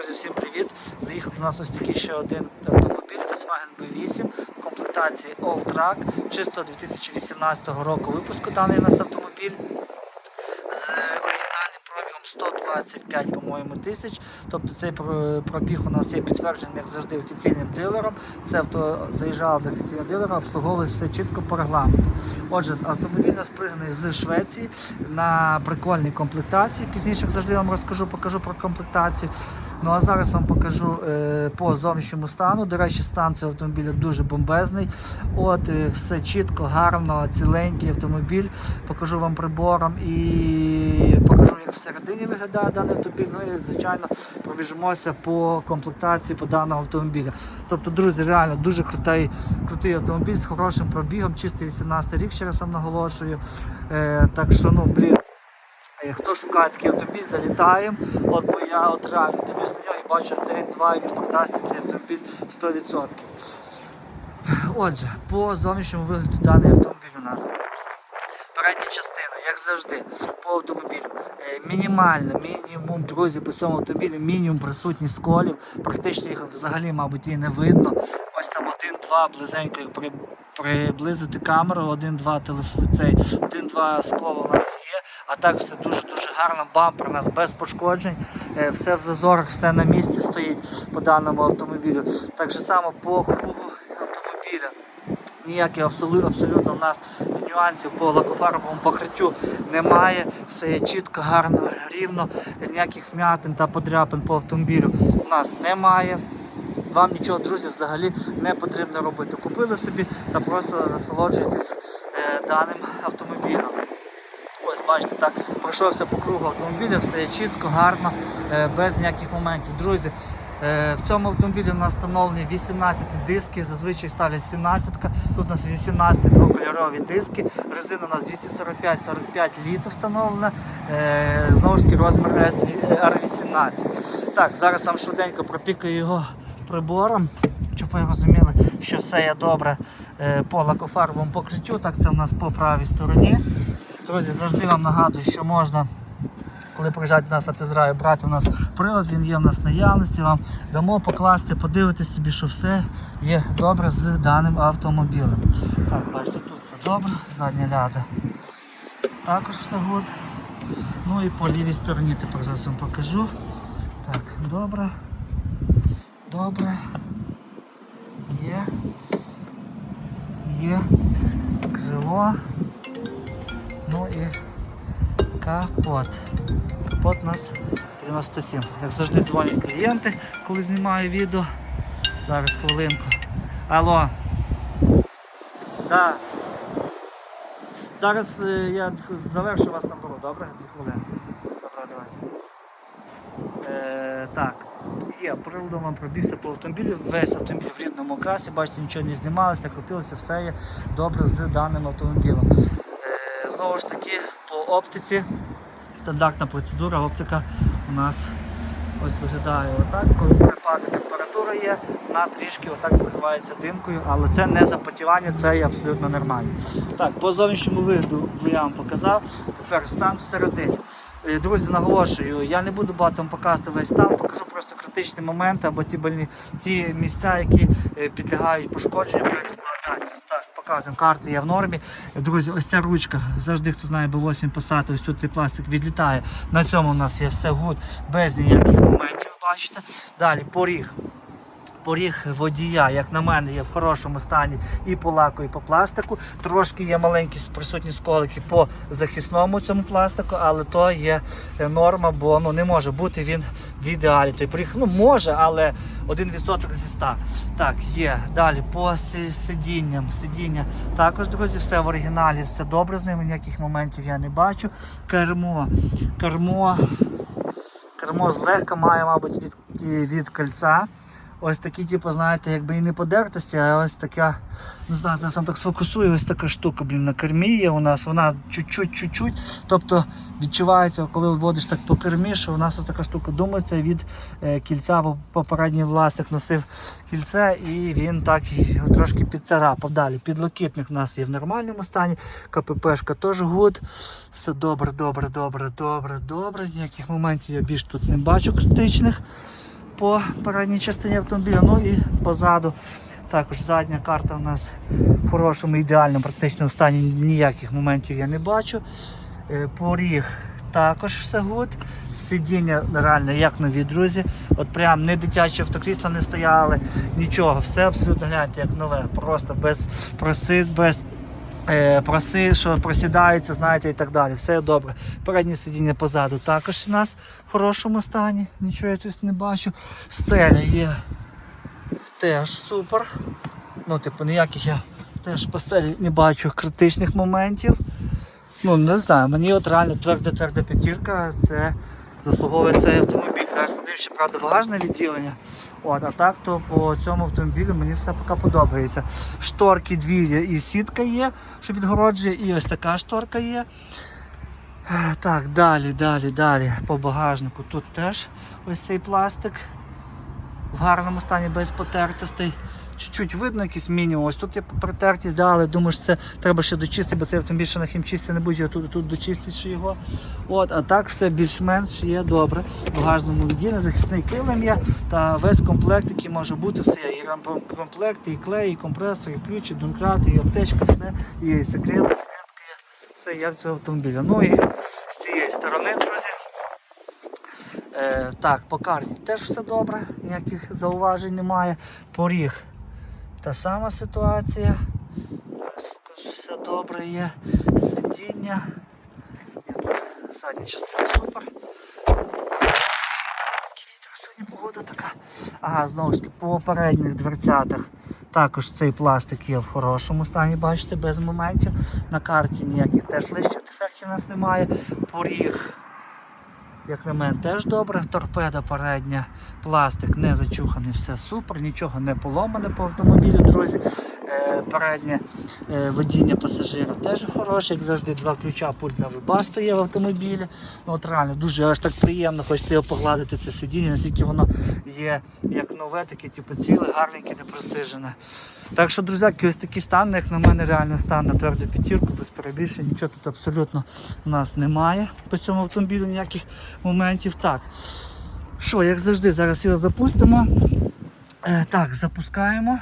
Друзі, всім привіт! Заїхав до нас ось такий ще один автомобіль Volkswagen B8 в комплектації All-Track, чисто 2018 року випуску даний у нас автомобіль з оригінальним пробігом 125, по-моєму, тисяч. Тобто цей пробіг у нас є підтвердженим, як завжди, офіційним дилером. Це авто заїжджало до офіційного дилера, обслуговувалося все чітко по регламенту. Отже, автомобіль у нас пригнаний з Швеції на прикольній комплектації. Пізніше, як завжди, вам розкажу, покажу про комплектацію. Ну а зараз вам покажу е, по зовнішньому стану. До речі, стан цього автомобіля дуже бомбезний. От е, все чітко, гарно, ціленький автомобіль. Покажу вам прибором і покажу, як всередині виглядає даний автомобіль. Ну і звичайно пробіжимося по комплектації по даного автомобіля. Тобто, друзі, реально дуже крутий, крутий автомобіль з хорошим пробігом, чистий 18 рік, ще раз вам наголошую. Е, так що, ну, блін. Е, Хто шукає такий автомобіль, залітаємо. От бо я от реально дивлюсь на нього і бачу день-два і він продасть цей автомобіль 100%. Отже, по зовнішньому вигляду даний автомобіль у нас. Передня частина, як завжди, по автомобілю. Е, Мінімально, мінімум, друзі, по цьому автомобілі мінімум присутність сколів. Практично їх взагалі, мабуть, і не видно. Ось там один-два близенько, при, приблизити камеру, один-два телефон, цей, один-два скола у нас є. А так все дуже-дуже гарно. Бампер у нас без пошкоджень. Е, Все в зазорах, все на місці стоїть по даному автомобілю. Так же само по кругу автомобіля. Ніяких абсолютно, абсолютно в нас нюансів по лакофарбовому покриттю немає. Все є чітко, гарно, рівно, ніяких вмятин та подряпин по автомобілю у нас немає. Вам нічого, друзі, взагалі не потрібно робити. Купили собі та просто насолоджуйтесь е, даним автомобілем. Бачите, так пройшовся по кругу автомобіля, все є чітко, гарно, е, без ніяких моментів. Друзі, е, в цьому автомобілі у нас встановлені 18 диски, зазвичай ставлять 17. Тут у нас 18 двокольорові диски. Резина у нас 245-45 літ встановлена. Е, Знову ж таки розмір R18. Так, зараз вам швиденько пропікаю його прибором, щоб ви розуміли, що все є добре по лакофарбовому покриттю. Так, це у нас по правій стороні. Друзі, завжди вам нагадую, що можна, коли приїжджаєте до нас на тезраю, брати у нас прилад, він є в нас в наявності, вам дамо покласти, подивитись собі, що все є добре з даним автомобілем. Так, бачите, тут все добре, задня ляда. Також все гуд. Ну і по лівій стороні тепер зараз вам покажу. Так, добре. Добре. Є. Є. Крило. Капот. Капот у нас 97. Як завжди дзвонять клієнти, коли знімаю відео. Зараз хвилинку. Алло. Да. Зараз е, я завершу вас наберу, добре? Дві хвилини. Добре, давайте. Е, так, є, приладом вам пробігся по автомобілю, весь автомобіль в рідному красі, бачите, нічого не знімалося, крутилося, все є добре з даним автомобілем. Знову ж таки, по оптиці, стандартна процедура, оптика у нас ось виглядає отак. Коли перепади температури є, вона трішки отак покривається димкою, але це не запотівання, це є абсолютно нормально. Так, по зовнішньому вигляду я вам показав. Тепер стан всередині. Е, Друзі, наголошую, я не буду багато вам показувати весь стан, покажу просто критичні моменти або ті больні, ті місця, які е, підлягають пошкодженню при експлуатації. Так, показуємо, карти є в нормі. Друзі, ось ця ручка, завжди хто знає B8 Passat, ось тут цей пластик відлітає. На цьому у нас є все гуд, без ніяких моментів, бачите. Далі поріг. Поріг водія, як на мене, є в хорошому стані і по лаку, і по пластику. Трошки є маленькі присутні сколики по захисному цьому пластику, але то є е, норма, бо ну, не може бути він в ідеалі. Той поріг ну, може, але 1% зі 100. Так, є. Далі по сидінням. Сидіння також, друзі, все в оригіналі, все добре з ними, ніяких моментів я не бачу. Кермо. Кермо. Кермо злегка має, мабуть, від, від кольця. Ось такі, типу, знаєте, якби і не подертості, а ось така, не знаю, зараз сам так сфокусую, ось така штука, блін, на кермі є у нас, вона чуть-чуть, чуть-чуть. Тобто відчувається, коли вводиш так по кермі, що у нас ось така штука думається від е, кільця, бо попередній власник носив кільце і він так трошки підцарапав. Далі підлокітник у нас є в нормальному стані, КППшка теж гуд. Все добре, добре, добре, добре, добре. Ніяких моментів я більш тут не бачу критичних. По передній частині автомобіля. Ну і позаду. Також задня карта у нас в хорошому, ідеальному, практично стані ніяких моментів я не бачу. Е, Поріг також все гуд. Сидіння реально як нові друзі. От прям не дитячі автокрісла не стояли, нічого, все абсолютно гляньте, як нове. Просто без проси, без проси, що просідаються, знаєте, і так далі. Все добре. Переднє сидіння позаду також у нас в хорошому стані. Нічого я тут не бачу. Стеля є теж супер. Ну, типу, ніяких я теж по стелі не бачу критичних моментів. Ну, не знаю, мені от реально тверда-тверда п'ятірка, це заслуговує цей автомобіль. Зараз подивимося, правда, багажне відділення. От, а так, то по цьому автомобілю мені все поки подобається. Шторки дві і сітка є, що відгороджує, і ось така шторка є. Так, далі, далі, далі. По багажнику тут теж ось цей пластик в гарному стані без потертостей. Чуть-чуть видно якийсь мінімум. Ось тут є протертість, да, але думаю, що це треба ще дочистити, бо цей автомобіль ще на хімчисті не буде, тут, тут дочистити його. От, а так все більш-менш є добре. В багажному відділі захисний килим є та весь комплект, який може бути, все є. І рампомплект, і клей, і компресор, і ключ, і донкрати, і аптечка, все і секрет, секретка є, все є в цього автомобіля. Ну і з цієї сторони, друзі. Е, так, по карті теж все добре, ніяких зауважень немає. Поріг та сама ситуація. Все добре є. Сидіння. Є тут задня частина супер. Сьогодні погода така. Ага, знову ж таки, по передніх дверцятах. Також цей пластик є в хорошому стані, бачите, без моментів. На карті ніяких теж лишчих дефектів у нас немає. Поріг як на мене, теж добре. Торпеда передня, пластик не зачуханий, все супер, нічого не поломане по автомобілю, друзі. Е, переднє е, водіння пасажира теж хороше, як завжди, два ключа, пульт на вибасто є в автомобілі. Ну, от реально дуже аж так приємно, хочеться його погладити, це сидіння, наскільки воно є як нове, таке типу, ціле, гарненьке, не просижене. Так що, друзяки, ось такий стан, як на мене, реально стан на тверду п'ятірку, без перебільшень, нічого тут абсолютно у нас немає по цьому автомобілю ніяких моментів. Так, що, як завжди, зараз його запустимо. Е, так, запускаємо.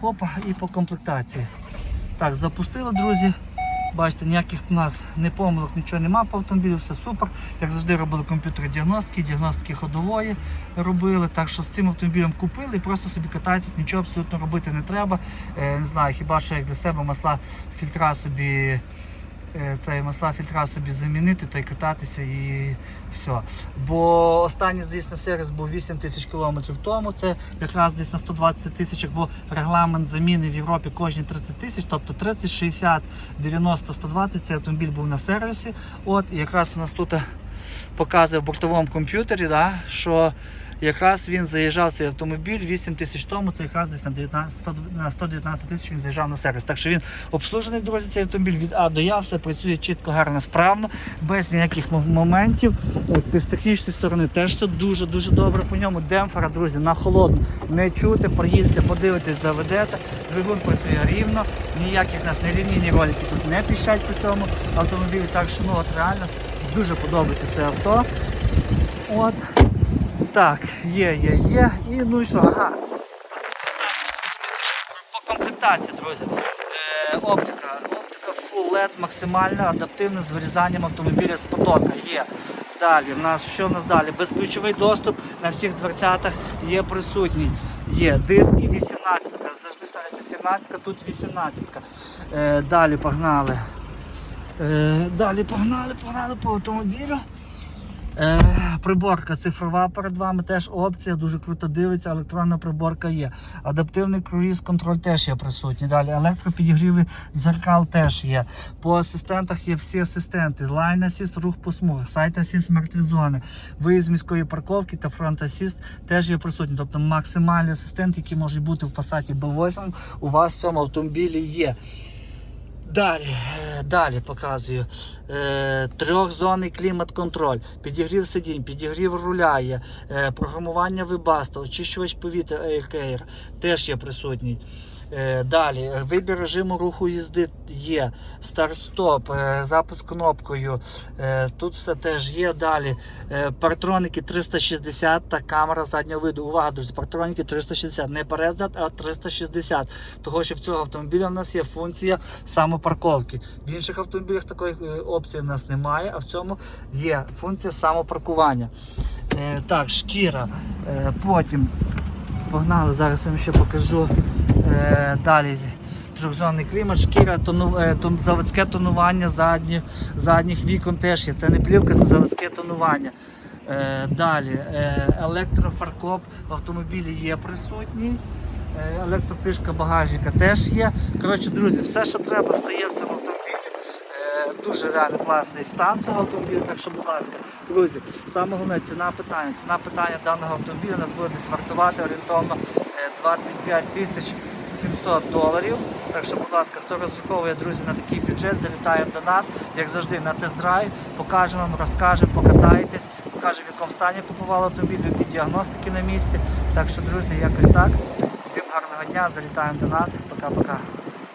Хопа, і по комплектації. Так, запустили, друзі. Бачите, ніяких у нас не помилок, нічого нема по автомобілю, все супер. Як завжди робили комп'ютери діагностики, діагностики ходової робили. Так що з цим автомобілем купили і просто собі катайтесь, нічого абсолютно робити не треба. Е, не знаю, хіба що як для себе масла фільтра собі. Е, Цей масла фільтра собі замінити та й кататися і все. Бо останній звісно сервіс був 8 тисяч кілометрів тому. Це якраз десь на 120 тисяч, бо регламент заміни в Європі кожні 30 тисяч, тобто 30, 60, 90, 120 цей автомобіль був на сервісі. От і якраз у нас тут показує в бортовому комп'ютері, да, що якраз він заїжджав цей автомобіль 8 тисяч тому, це якраз десь на 19, на 119 тисяч він заїжджав на сервіс. Так що він обслужений, друзі, цей автомобіль від А до Я, все працює чітко, гарно, справно, без ніяких моментів. От, з технічної сторони теж все дуже-дуже добре по ньому. Демпфера, друзі, на холодну не чути, проїдете, подивитесь, заведете. Двигун працює рівно, ніяких нас не лінійні ролики тут не піщать по цьому автомобілі. Так що ну от реально дуже подобається це авто. От. Так, є, є, є. І ну і що? Ага. По комплектації, друзі. Е, оптика. Оптика Full LED максимально адаптивна з вирізанням автомобіля з потока. Є. Далі, в нас що в нас далі? Безключовий доступ на всіх дверцятах є присутній. Є диски 18, завжди ставиться 17, тут 18. Е, далі погнали. Е, далі погнали, погнали по автомобілю. Е, приборка цифрова перед вами теж опція, дуже круто дивиться, електронна приборка є. Адаптивний круїз контроль теж є присутній. Далі електропідігріви дзеркал теж є. По асистентах є всі асистенти. Line Assist, рух по смугах, Site Assist, мертві зони, виїзд з міської парковки та Front Assist теж є присутні. Тобто максимальні асистенти, які можуть бути в Passat B8, у вас в цьому автомобілі є. Далі, е, далі показую. Е, трьохзонний клімат-контроль, підігрів сидінь, підігрів руля є, е, програмування вибаста, очищувач повітря Air теж є присутній. Е, Далі, вибір режиму руху їзди є. Старт-стоп, е, запуск кнопкою. Е, Тут все теж є. Далі партроники 360 та камера заднього виду. Увага, друзі, партроники 360. Не перед-зад, а 360. Того, що в цього автомобіля в нас є функція самопарковки. В інших автомобілях такої опції в нас немає, а в цьому є функція самопаркування. Так, шкіра. Потім погнали, зараз я вам ще покажу. Е, Далі трьохзонний клімат, шкіра, тону, е, тон, заводське тонування задні, задніх вікон теж є. Це не плівка, це заводське тонування. Е, Далі електрофаркоп в автомобілі є присутній. Електропишка багажника теж є. Коротше, друзі, все, що треба, все є в цьому автомобілі. Дуже реально класний стан цього автомобіля, так що, будь ласка, друзі, саме головне ціна питання. Ціна питання даного автомобіля нас буде десь вартувати орієнтовно е, 25 тисяч 700 доларів. Так що, будь ласка, хто розраховує, друзі, на такий бюджет, залітаємо до нас, як завжди, на тест-драйв, покажемо вам, розкажемо, покатаєтесь, покажемо, в якому стані купували автомобіль, які діагностики на місці. Так що, друзі, якось так. Всім гарного дня, залітаємо до нас. Пока-пока.